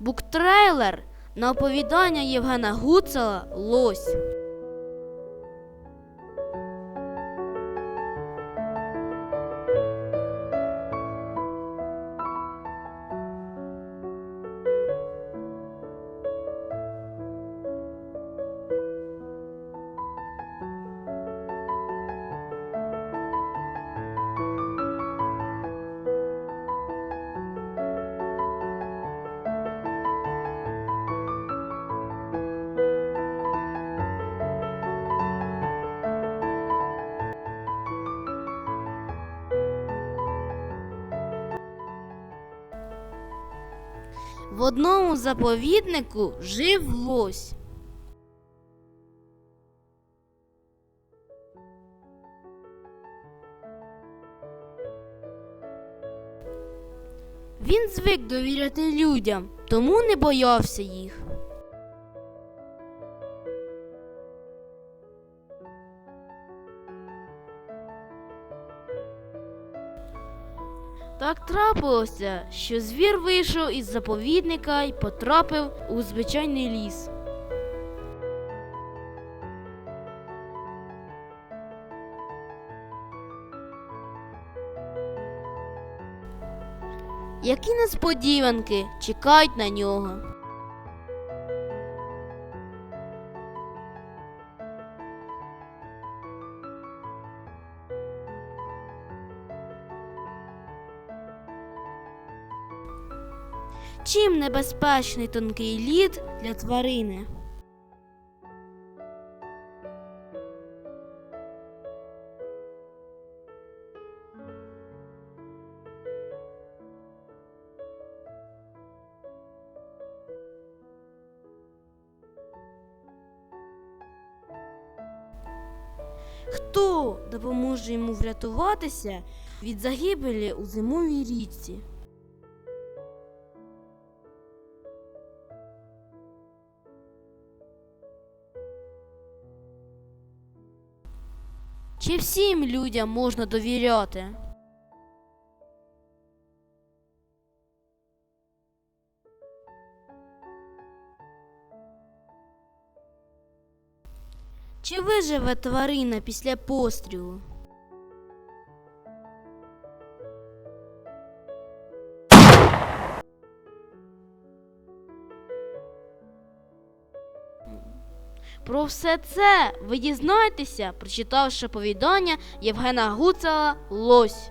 Буктрейлер на оповідання Євгена Гуцела Лось. В одному заповіднику жив лось. Він звик довіряти людям, тому не боявся їх. Так трапилося, що звір вийшов із заповідника і потрапив у звичайний ліс. Які несподіванки чекають на нього. Чим небезпечний тонкий лід для тварини? Хто допоможе йому врятуватися від загибелі у зимовій річці? Чи всім людям можна довіряти? Чи виживе тварина після пострілу? Про все це ви дізнаєтеся, прочитавши повідання Євгена Гуцела Лось.